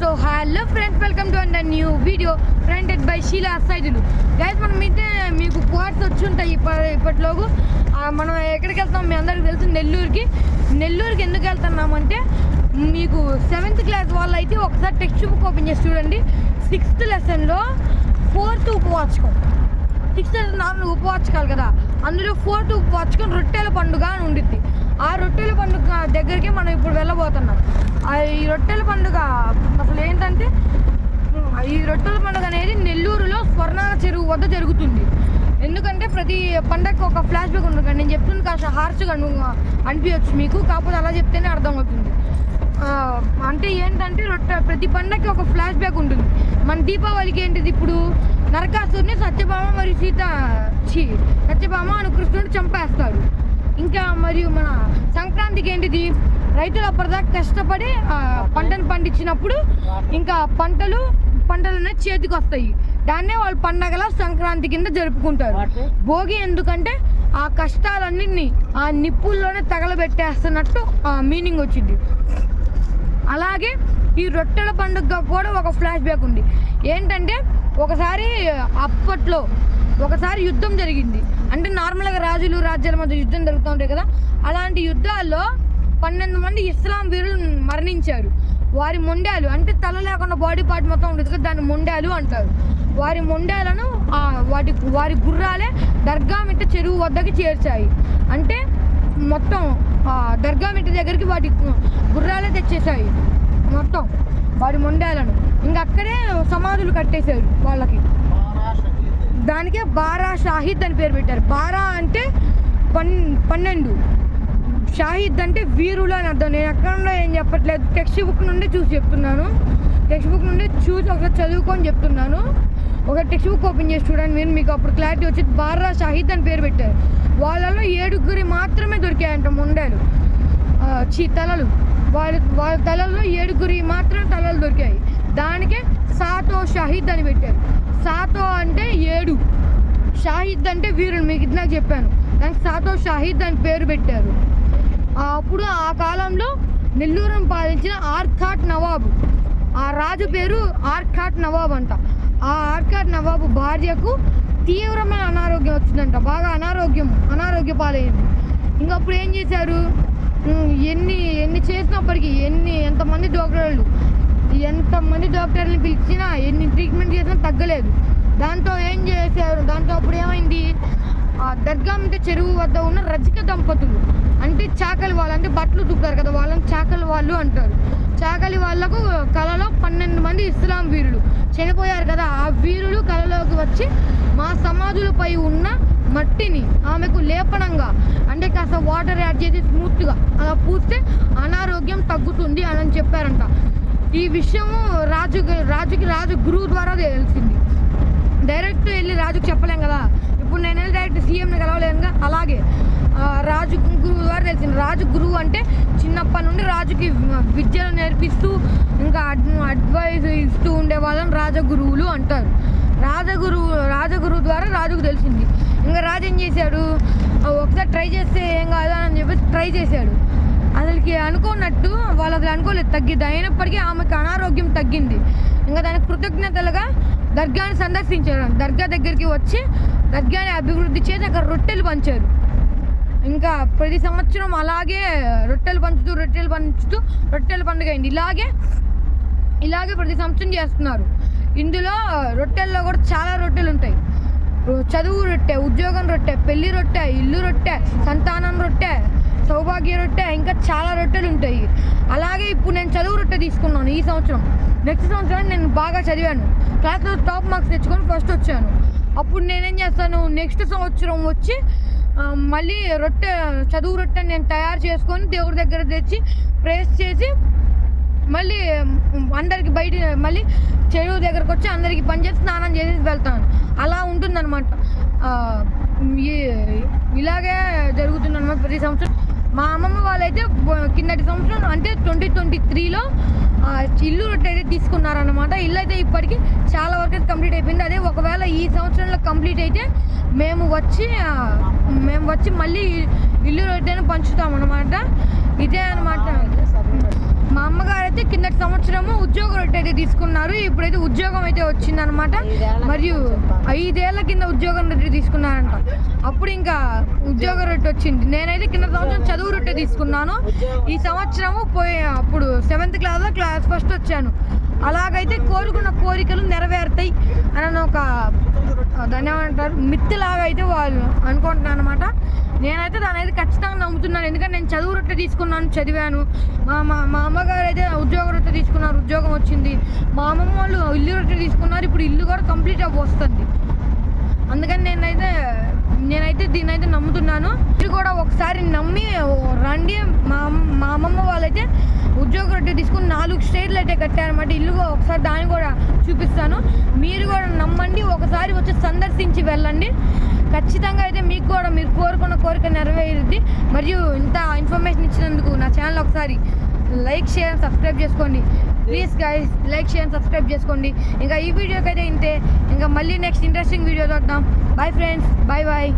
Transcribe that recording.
So hello friends welcome to and new video friended by Sheela సైజులు guys మనం అయితే మీకు కోర్స్ వచ్చి ఉంటాయి ఇప్పటి ఇప్పట్లోగు మనం ఎక్కడికి వెళ్తాం మీ అందరికి తెలుసు నెల్లూరుకి. నెల్లూరుకి ఎందుకు వెళ్తున్నామంటే మీకు సెవెంత్ క్లాస్ వాళ్ళు అయితే ఒకసారి టెక్స్ట్ బుక్ ఓపెన్ చేసి చూడండి. సిక్స్త్ లెసన్లో ఫోర్త్ ఉపవాచకం సిక్స్త్ నాలుగు ఉపవాచకాలు కదా. అందులో ఫోర్త్ ఉపవాచకం రొట్టెల పండుగ అని ఉండిద్ది. ఆ రొట్టెల పండుగ దగ్గరికి మనం ఇప్పుడు వెళ్ళబోతున్నాం. ఆ ఈ రొట్టెల పండుగ అసలు ఏంటంటే ఈ రొట్టెల పండుగ అనేది నెల్లూరులో స్వర్ణాల చెరువు వద్ద జరుగుతుంది. ఎందుకంటే ప్రతి పండగకి ఒక ఫ్లాష్ బ్యాక్ ఉంటుంది నేను చెప్తుంది కాస్త హార్ష్గా అనిపించచ్చు మీకు కాకపోతే అలా చెప్తేనే అర్థమవుతుంది. అంటే ఏంటంటే రొట్టె ప్రతి పండగకి ఒక ఫ్లాష్ బ్యాక్ ఉంటుంది. మన దీపావళికి ఏంటిది ఇప్పుడు? నరకాసుని సత్యభామ మరియు సీత సత్యభామ అని కృష్ణుడు చంపేస్తారు. ఇంకా మరియు మన సంక్రాంతికి ఏంటిది? రైతులు అప్పటిదాకా కష్టపడి పంటను పండించినప్పుడు ఇంకా పంటలు పంటలు అనేది చేతికి వస్తాయి. దాన్నే వాళ్ళు పండగల సంక్రాంతి కింద జరుపుకుంటారు. భోగి ఎందుకంటే ఆ కష్టాలన్నింటినీ ఆ నిప్పుల్లోనే తగలబెట్టేస్తున్నట్టు ఆ మీనింగ్ వచ్చింది. అలాగే ఈ రొట్టెల పండుగ కూడా ఒక ఫ్లాష్ బ్యాక్ ఉంది. ఏంటంటే ఒకసారి అప్పట్లో ఒకసారి యుద్ధం జరిగింది. అంటే నార్మల్గా రాజులు రాజ్యాల మధ్య యుద్ధం జరుగుతూ ఉంటాయి కదా అలాంటి యుద్ధాల్లో పన్నెండు మంది ఇస్లాం వీరులు మరణించారు. వారి మొండాలు అంటే తల లేకుండా బాడీ పార్ట్ మొత్తం ఉంటుంది కదా దాన్ని మొండాలు అంటారు. వారి మొండాలను వాటి వారి గుర్రాలే దర్గా మిట్ట చెరువు వద్దకి చేర్చాయి. అంటే మొత్తం ఆ, దర్గా మిట్ట దగ్గరికి వాటి గుర్రాలే తెచ్చేసాయి మొత్తం వారి మొండాలను. ఇంకా అక్కడే సమాధులు కట్టేశారు వాళ్ళకి. దానికే బారా షాహిద్ అని పేరు పెట్టారు. బారా అంటే పన్ పన్నెండు. షాహిద్ అంటే వీరులు అని అర్థం. నేను ఎక్కడ ఏం చెప్పట్లేదు. టెక్స్ట్ బుక్ నుండి చూసి చెప్తున్నాను. టెక్స్ట్ బుక్ నుండి చూసి ఒకసారి చదువుకొని చెప్తున్నాను. ఒక టెక్స్ట్ బుక్ ఓపెన్ చేసి చూడండి మీరు. మీకు అప్పుడు క్లారిటీ వచ్చి బారా షాహిద్ అని పేరు పెట్టారు. వాళ్ళలో ఏడుగురి మాత్రమే దొరికాయంట మొండాలు. చీ తలలు. వాళ్ళ వాళ్ళ తలల్లో ఏడుగురి మాత్రం తలలు దొరికాయి. దానికే సాతో షహీద్ అని పెట్టారు. సాతో అంటే ఏడు. షాహిద్ అంటే వీరుని మీకు ఇందాక చెప్పాను. దానికి సాతో షాహిద్ అని పేరు పెట్టారు. అప్పుడు ఆ కాలంలో నెల్లూరును పాలించిన ఆర్కాట్ నవాబు. ఆ రాజు పేరు ఆర్కాట్ నవాబ్ అంట. ఆ ఆర్కాట్ నవాబు భార్యకు తీవ్రమైన అనారోగ్యం వచ్చిందంట. బాగా అనారోగ్యం అనారోగ్య పాలైంది. ఇంకప్పుడు ఏం చేశారు? ఎన్ని ఎన్ని చేసినప్పటికీ ఎన్ని ఎంతమంది డాక్టర్లు ఎంతమంది డాక్టర్ని పిలిచినా ఎన్ని ట్రీట్మెంట్ చేసినా తగ్గలేదు. దాంతో ఏం చేశారు? దాంతో అప్పుడు ఏమైంది? ఆ దర్గా మీద చెరువు వద్ద ఉన్న రజక దంపతులు అంటే చాకలి వాళ్ళు అంటే బట్టలు దుక్కుతారు కదా వాళ్ళని చాకలి వాళ్ళు అంటారు. చాకలి వాళ్ళకు కళలో పన్నెండు మంది ఇస్లాం వీరులు చనిపోయారు కదా ఆ వీరులు కళలోకి వచ్చి మా సమాధులపై ఉన్న మట్టిని ఆమెకు లేపనంగా అంటే కాస్త వాటర్ యాడ్ చేసి స్మూత్గా అలా పూస్తే అనారోగ్యం తగ్గుతుంది అని చెప్పారంట. ఈ విషయము రాజు రాజుకి రాజు గురువు ద్వారా తెలిసింది. డైరెక్ట్ వెళ్ళి రాజుకి చెప్పలేం కదా. ఇప్పుడు నేను వెళ్ళి డైరెక్ట్ సీఎంని కలవలేనుగా అలాగే రాజు గురువు ద్వారా తెలిసింది. రాజు గురువు అంటే చిన్నప్పటి నుండి రాజుకి విద్యను నేర్పిస్తూ ఇంకా అడ్- అడ్వైజ్ ఇస్తూ ఉండే వాళ్ళని రాజగురువులు అంటారు. రాజగురువు రాజగురువు ద్వారా రాజుకు తెలిసింది. ఇంకా రాజు ఏం చేశాడు? ఒకసారి ట్రై చేస్తే ఏం కాదు అని చెప్పి ట్రై చేశాడు. అసలుకి అనుకున్నట్టు వాళ్ళు అసలు అనుకోలేదు. తగ్గిద్ది. అయినప్పటికీ ఆమెకు అనారోగ్యం తగ్గింది. ఇంకా దానికి కృతజ్ఞతలుగా దర్గాని సందర్శించారు. దర్గా దగ్గరికి వచ్చి దర్గాని అభివృద్ధి చేసి అక్కడ రొట్టెలు పంచారు. ఇంకా ప్రతి సంవత్సరం అలాగే రొట్టెలు పంచుతూ రొట్టెలు పంచుతూ రొట్టెల పండుగ అయింది. ఇలాగే ఇలాగే ప్రతి సంవత్సరం చేస్తున్నారు. ఇందులో రొట్టెల్లో కూడా చాలా రొట్టెలు ఉంటాయి. చదువు రొట్టె ఉద్యోగం రొట్టె పెళ్ళి రొట్టె ఇల్లు రొట్టె సంతానం రొట్టె సౌభాగ్య రొట్టె ఇంకా చాలా రొట్టెలు ఉంటాయి. అలాగే ఇప్పుడు నేను చదువు రొట్టె తీసుకున్నాను ఈ సంవత్సరం. నెక్స్ట్ సంవత్సరం నేను బాగా చదివాను. క్లాస్లో టాప్ మార్క్స్ తెచ్చుకొని ఫస్ట్ వచ్చాను. అప్పుడు నేనేం చేస్తాను నెక్స్ట్ సంవత్సరం వచ్చి మళ్ళీ రొట్టె చదువు రొట్టె నేను తయారు చేసుకొని దేవుడి దగ్గర తెచ్చి ప్రేస్ చేసి మళ్ళీ అందరికి బయట మళ్ళీ చెరువు దగ్గరకు వచ్చి అందరికి పనిచేసి స్నానం చేసి వెళ్తాను. అలా ఉంటుందన్నమాట. ఇలాగే జరుగుతుందన్నమాట ప్రతి సంవత్సరం. మా అమ్మమ్మ వాళ్ళైతే కిందటి సంవత్సరం అంటే ట్వంటీ ట్వంటీ త్రీలో ఇల్లు రొట్టె అయితే తీసుకున్నారనమాట ఇల్లు అయితే ఇప్పటికి చాలా వరకు అయితే కంప్లీట్ అయిపోయింది. అదే ఒకవేళ ఈ సంవత్సరంలో కంప్లీట్ అయితే మేము వచ్చి మేము వచ్చి మళ్ళీ ఇల్లు రొట్టెను పంచుతాం అన్నమాట ఇదే అన్నమాట మా అమ్మగారు అయితే తీసుకున్నారు. ఇప్పుడైతే ఉద్యోగం అయితే వచ్చిందనమాట. మరియు ఐదేళ్ళ కింద ఉద్యోగం రొట్టె తీసుకున్నారంట. అప్పుడు ఇంకా ఉద్యోగ రొట్టె వచ్చింది. నేనైతే కింద సంవత్సరం చదువు రొట్టె తీసుకున్నాను. ఈ సంవత్సరము పోయి అప్పుడు సెవెంత్ క్లాస్లో క్లాస్ ఫస్ట్ వచ్చాను. అలాగైతే కోరుకున్న కోరికలు నెరవేరుతాయి. అని ఒక దాన్ని ఏమంటారు మిత్తిలాగా అయితే వాళ్ళు అనుకుంటున్నాను అనమాట నేనైతే దాని అయితే ఖచ్చితంగా నమ్ముతున్నాను. ఎందుకంటే నేను చదువు రొట్టె తీసుకున్నాను చదివాను. మా మా మా అమ్మగారు అయితే ఉద్యోగ రొట్టె తీసుకున్నారు ఉద్యోగం వచ్చింది. మా అమ్మమ్మ వాళ్ళు ఇల్లు రొట్టె తీసుకున్నారు ఇప్పుడు ఇల్లు కూడా కంప్లీట్ వస్తుంది. అందుకని నేనైతే నేనైతే దీన్ని అయితే నమ్ముతున్నాను. మీరు కూడా ఒకసారి నమ్మి రండి. మా అమ్మ- మా అమ్మమ్మ వాళ్ళైతే ఉద్యోగ రొట్టె తీసుకుని నాలుగు స్టేట్లు అయితే కట్టారన్నమాట. ఇల్లు కూడా ఒకసారి దాన్ని కూడా చూపిస్తాను. మీరు కూడా నమ్మండి ఒకసారి వచ్చి సందర్శించి వెళ్ళండి. ఖచ్చితంగా అయితే మీకు కూడా మీరు కోరుకున్న కోరిక నెరవేరుద్ది. మరియు ఇంత ఇన్ఫర్మేషన్ ఇచ్చినందుకు నా ఛానల్ ఒకసారి లైక్ షేర్ సబ్స్క్రైబ్ చేసుకోండి. Please guys like share subscribe చేసుకోండి. ఇంకా ఈ వీడియోకి అయితే ఇంతే. ఇంకా మళ్ళీ నెక్స్ట్ ఇంట్రెస్టింగ్ వీడియో చూద్దాం. Bye friends bye bye